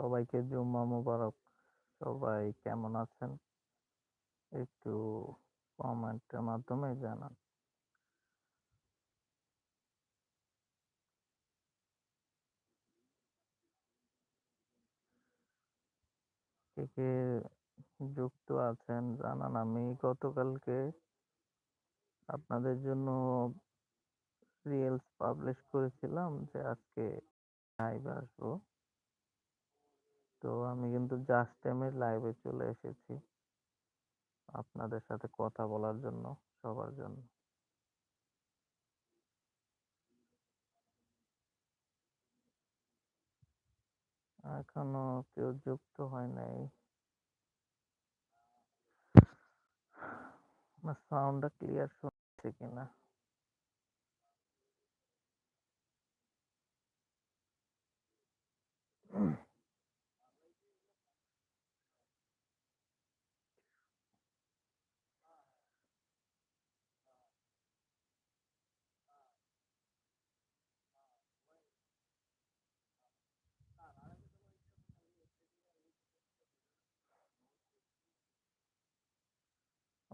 সবাইকে জুম্মা মোবারক। সবাই কেমন আছেন? একটু কমেন্টের মাধ্যমে জানান। কে, যুক্ত আছেন জানান। আমি গতকালকে আপনাদের জন্য রিলস পাবলিশ করেছিলাম যে আজকে লাইভে আসব। তো আমি কিন্তু জাস্ট টাইমের লাইভে চলে এসেছি। আপনাদের সাথে কথা বলার জন্য, সবার জন্য। এখনও কেউ যুক্ত হয় নাই। আমার সাউন্ডটা ক্লিয়ার শোনাচ্ছে কিনা?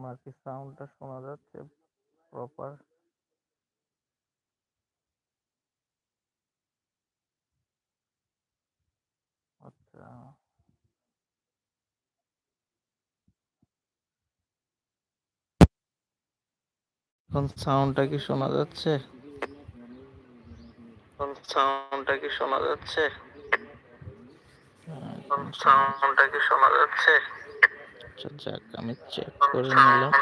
আমার কি সাউন্ডটা শোনা যাচ্ছে প্রপার? আচ্ছা। এখন সাউন্ডটা কি শোনা যাচ্ছে? এখন সাউন্ডটা কি শোনা যাচ্ছে? এখন সাউন্ডটা কি শোনা যাচ্ছে? আচ্ছা যাক আমি চেক করে নিলাম।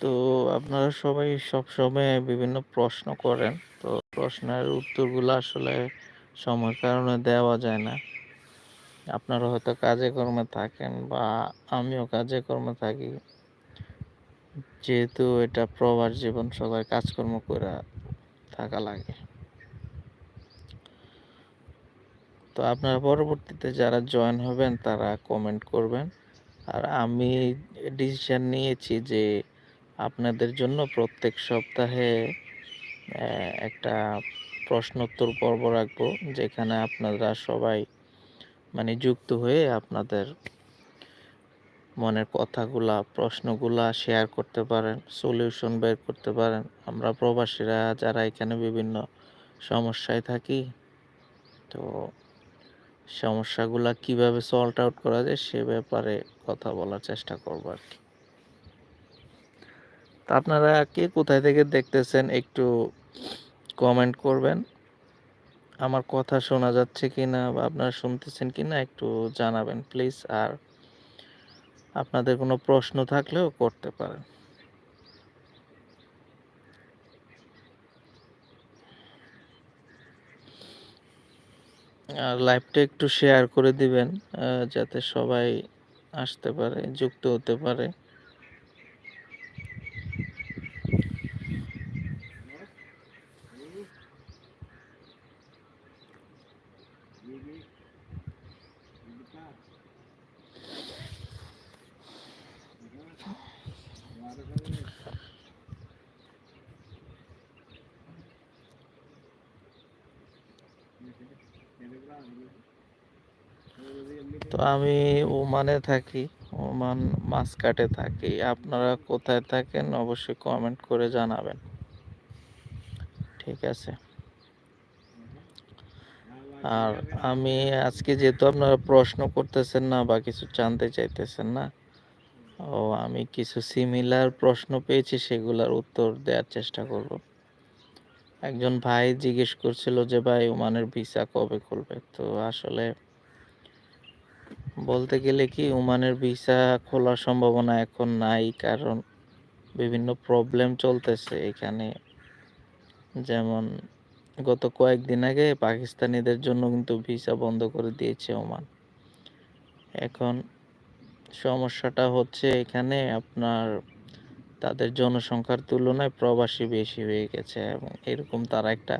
তো আপনারা সবাই সবসময় বিভিন্ন প্রশ্ন করেন। তো প্রশ্নের উত্তরগুলো আসলে সময়ের কারণে দেওয়া যায় না। আপনারা হয়তো কাজে কর্মে থাকেন বা আমিও কাজে কর্মে থাকি। যেহেতু এটা প্রবাস জীবন, সবাই কাজকর্ম কইরা থাকা লাগে। তো আপনারা পরবর্তীতে যারা জয়েন হবেন, তারা কমেন্ট করবেন। আর আমি ডিসিশন নিয়েছি যে আপনাদের জন্য প্রত্যেক সপ্তাহে একটা প্রশ্নোত্তর পর্ব রাখব। যেখানে আপনারা সবাই মানে যুক্ত হয়ে আপনাদের মনের কথাগুলা, প্রশ্নগুলা শেয়ার করতে পারেন, সলিউশন বের করতে পারেন। আমরা প্রবাসীরা যারা এখানে বিভিন্ন সমস্যায় থাকি, তো সমস্যাগুলা কীভাবে সল্ট আউট করা যায় সে ব্যাপারে কথা বলার চেষ্টা করব আরকি। তো আপনারা কে কোথায় থেকে দেখতেছেন একটু কমেন্ট করবেন। আমার কথা শোনা যাচ্ছে কিনা বা আপনারা শুনতেছেন কিনা একটু জানাবেন প্লিজ। আর আপনাদের কোনো প্রশ্ন থাকলেও করতে পারেন। আর লাইভটা একটু শেয়ার করে দিবেন যাতে সবাই আসতে পারে, যুক্ত হতে পারে। তো আমি ওমানে থাকি। ওমান মাসকাটে থাকি। আপনারা কোথায় থাকেন অবশ্যই কমেন্ট করে জানাবেন। ঠিক আছে? আর আমি আজকে যেহেতু আপনারা প্রশ্ন করতেছেন না বা কিছু জানতে চাইতেছেন না, ও আমি কিছু সিমিলার প্রশ্ন পেয়েছি সেগুলার উত্তর দেওয়ার চেষ্টা করব। একজন ভাই জিজ্ঞেস করছিল যে, "ভাই ওমানের ভিসা কবে খুলবে?" তো আসলে বলতে গেলে কি ওমানের ভিসা খোলার সম্ভাবনা এখন নাই। কারণ বিভিন্ন প্রবলেম চলতেছে এখানে। যেমন গত কয়েকদিন আগে পাকিস্তানিদের জন্য কিন্তু ভিসা বন্ধ করে দিয়েছে ওমান। এখন সমস্যাটা হচ্ছে এখানে আপনার তাদের জনসংখ্যার তুলনায় প্রবাসী বেশি হয়ে গেছে এবং এরকম তারা একটা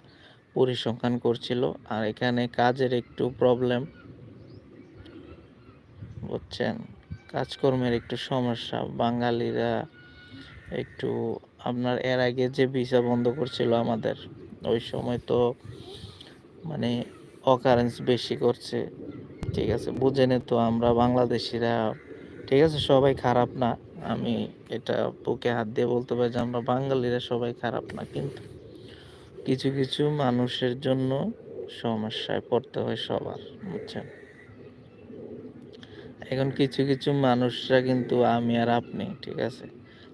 পরিসংখ্যান করছিল। আর এখানে কাজের একটু প্রবলেম বুঝছেন? কাজকর্মের একটু সমস্যা। বাঙালিরা একটু, আপনার এর আগে যে ভিসা বন্ধ করছিল আমাদের, ওই সময় তো মানে অকারেন্স বেশি করছে। ঠিক আছে, বুঝেনে তো আমরা বাংলাদেশিরা, ঠিক আছে, সবাই খারাপ না। আমি এটা বুকে হাত দিয়ে বলতে পারি যে আমরা বাঙালিরা সবাই খারাপ না, কিন্তু কিছু কিছু মানুষের জন্য সমস্যায় পড়তে হয় সবার, বুঝছেন? এখন কিছু কিছু মানুষরা কিন্তু আমি আর আপনি, ঠিক আছে?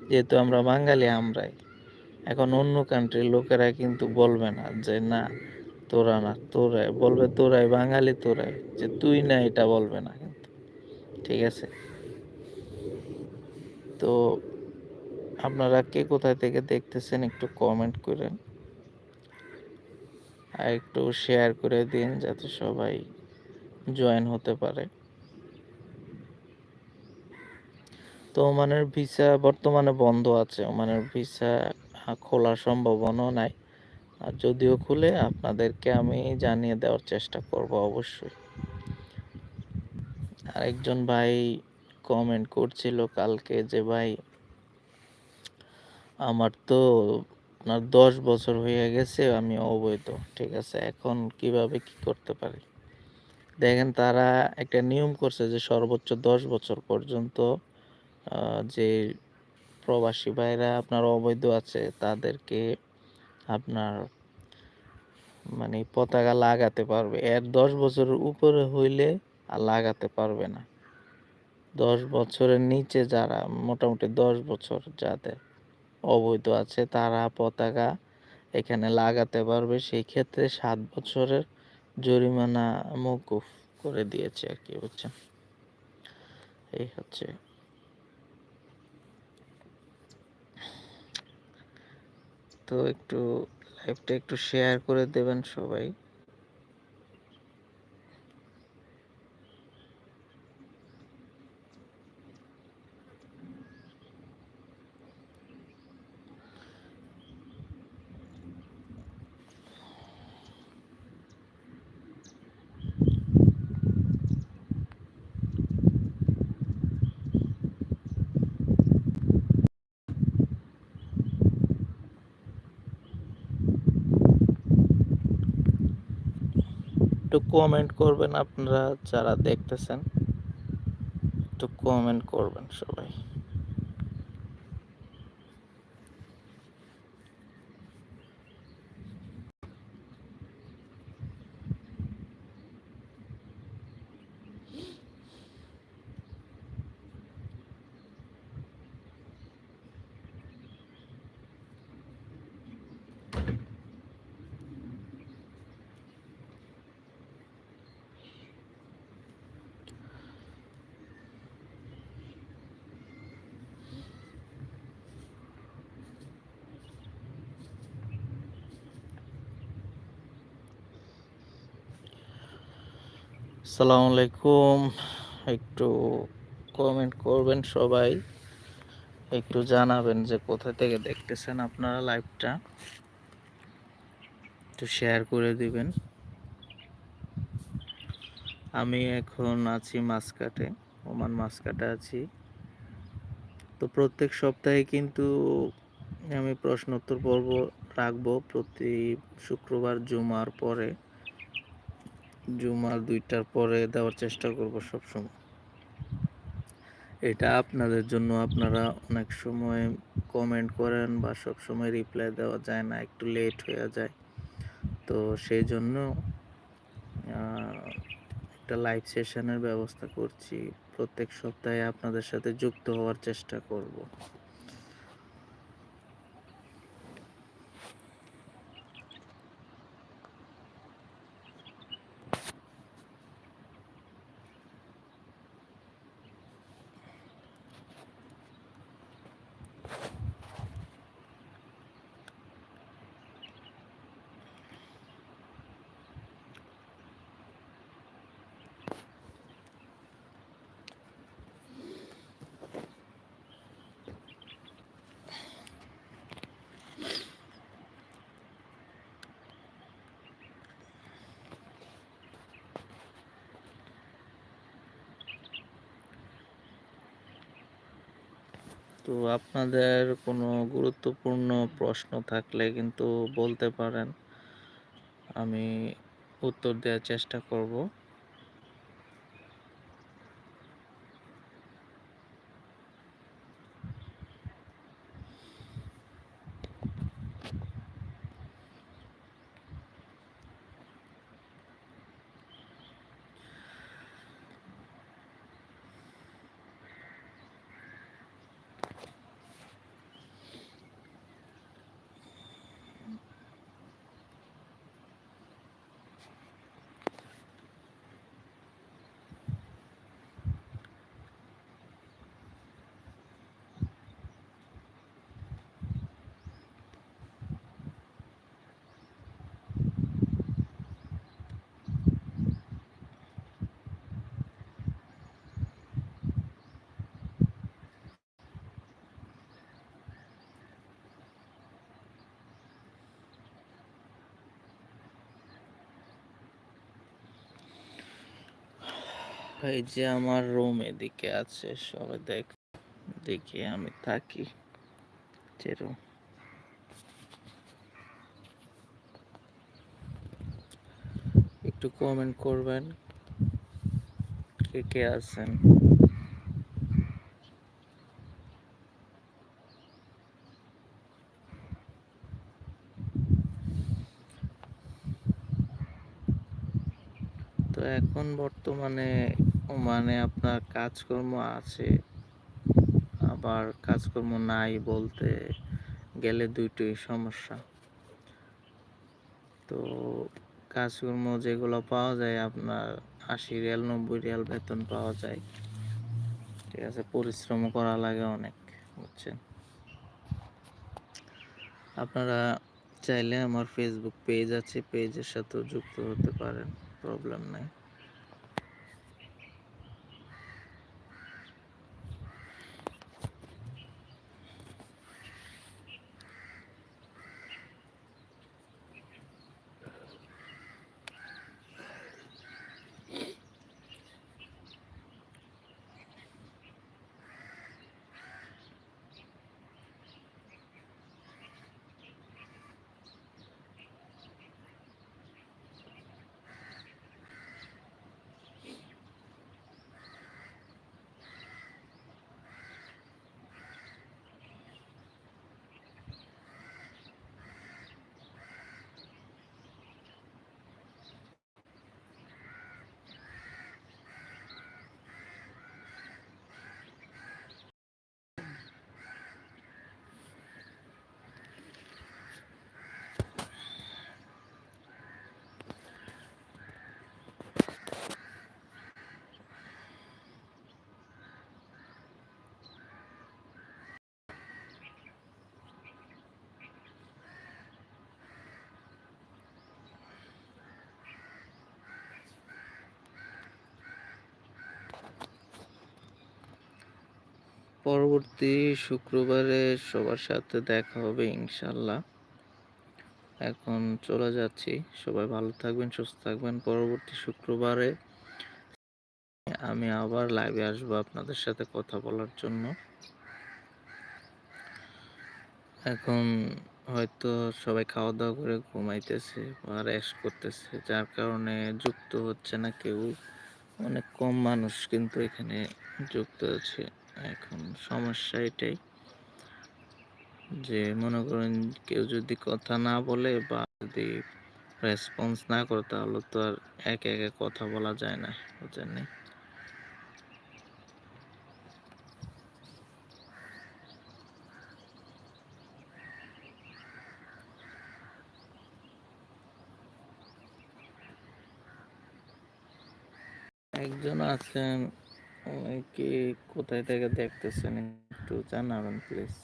যেহেতু আমরা বাঙালি, আমরাই। এখন অন্য কান্ট্রির লোকেরা কিন্তু বলবে না যে, না, তোরা না, তোরাই। বলবে, তোরাই বাঙালি, তোরাই। যে, তুই না, এটা বলবে না কিন্তু। ঠিক আছে? তো আপনারা কে কোথায় থেকে দেখতেছেন একটু কমেন্ট করেন। আর একটু শেয়ার করে দিন যাতে সবাই জয়েন হতে পারে। তো ওমানের ভিসা বর্তমানে বন্ধ আছে। ওমানের ভিসা খোলার সম্ভাবনা নাই। আর যদিও খুলে, আপনাদেরকে আমি জানিয়ে দেওয়ার চেষ্টা করব অবশ্যই। আরেকজন ভাই কমেন্ট করছিল কালকে যে, ভাই, আমার তো আপনার দশ বছর হয়ে গেছে, আমি অবৈধ, ঠিক আছে? এখন কীভাবে কি করতে পারি? দেখেন, তারা একটা নিয়ম করছে যে, সর্বোচ্চ দশ বছর পর্যন্ত যে প্রবাসী ভাইরা আপনার অবৈধ আছে, তাদেরকে আপনার মানে পতাকা লাগাতে পারবে। এর দশ বছরের উপরে হইলে আর লাগাতে পারবে না। দশ বছরের নিচে যারা, মোটামুটি দশ বছর যাদের অবৈধ আছে তারা পতাকা এখানে লাগাতে পারবে। সেই ক্ষেত্রে সাত বছরের জরিমানা মকুফ করে দিয়েছে আর কি, বুঝছেন? এই হচ্ছে। তো একটু লাইভটা একটু শেয়ার করে দেবেন সবাই। একটু কমেন্ট করবেন আপনারা যারা দেখতেছেন। একটু কমেন্ট করবেন সবাই। আসসালামু আলাইকুম। একটু কমেন্ট করবেন সবাই। একটু জানাবেন যে কোথা থেকে দেখতেছেন আপনারা লাইভটা একটু শেয়ার করে দিবেন। আমি এখন আছি মাসকাটে ওমান মাসকাটে আছি। তো প্রত্যেক সপ্তাহে কিন্তু আমি প্রশ্নোত্তর পর্ব রাখব প্রতি শুক্রবার জুমার পরে। জুমার দুইটার পরে দেওয়ার চেষ্টা করব সব সময় এটা আপনাদের জন্য আপনারা অনেক সময় কমেন্ট করেন বা সব সময় রিপ্লাই দেওয়া যায় না, একটু লেট হয়ে যায়। তো সেই জন্য একটা লাইভ সেশনের ব্যবস্থা করছি। প্রত্যেক সপ্তাহে আপনাদের সাথে যুক্ত হওয়ার চেষ্টা করব। তো আপনাদের কোনো গুরুত্বপূর্ণ প্রশ্ন থাকলে কিন্তু বলতে পারেন। আমি উত্তর দেওয়ার চেষ্টা করব। এই যে আমার রুম এদিকে আছে, সবাই দেখ, দেখি আমি থাকি যে room। একটু কমেন্ট করবেন, কে কে আছেন তো এখন বর্তমানে মানে আপনার কাজকর্ম আছে, আবার কাজকর্ম নাই বলতে গেলে দুইটোই সমস্যা। তো কাজকর্ম যেগুলো পাওয়া যায় আপনার আশি রিয়াল, নব্বই রিয়াল বেতন পাওয়া যায়। ঠিক আছে, পরিশ্রম করা লাগে অনেক, বুঝছেন? আপনারা চাইলে আমার ফেসবুক পেজ আছে পেজের সাথেও যুক্ত হতে পারেন প্রবলেম নাই। পরবর্তী শুক্রবারে সবার সাথে দেখা হবে ইনশাল্লাহ এখন চলে যাচ্ছি। সবাই ভালো থাকবেন, সুস্থ থাকবেন। পরবর্তী শুক্রবারে আমি আবার লাইভে আসব আপনাদের সাথে কথা বলার জন্য। এখন হয়তো সবাই খাওয়া দাওয়া করে ঘুমাইতেছে বা রেস্ট করতেছে, যার কারণে যুক্ত হচ্ছে না কেউ। অনেক কম মানুষ কিন্তু এখানে যুক্ত আছে। এখন সমস্যা এটাই যে মনে করেন কেউ যদি কথা না বলে বা যদি রেসপন্স না করে তাহলে তো আর একে একে কথা বলা যায় না বুঝছেন নি? একজন আছেন কি কোথায় থেকে দেখতেছেন একটু জানাবেন প্লিজ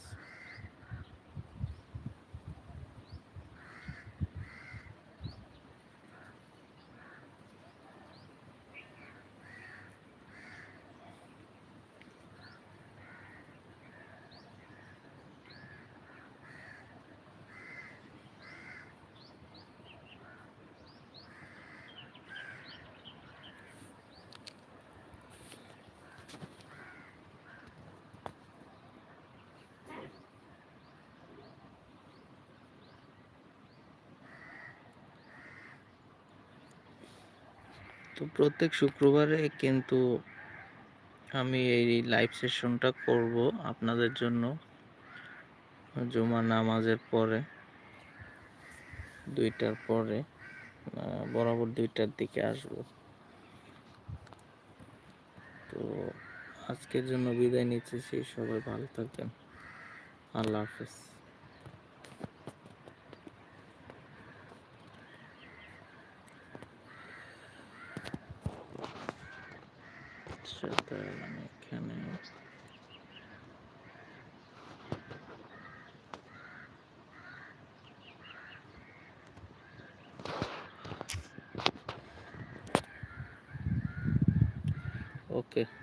তো প্রত্যেক শুক্রবারে কিন্তু আমি এই লাইভ সেশনটা করব আপনাদের জন্য। জুমা নামাজের পরে, দুইটার পরে বরাবর দুইটার দিকে আসব। তো আজকের জন্য বিদায় নিচ্ছি সেই সবাই ভালো থাকবেন। আল্লাহ হাফেজ সেটা আমি এখানে ওকে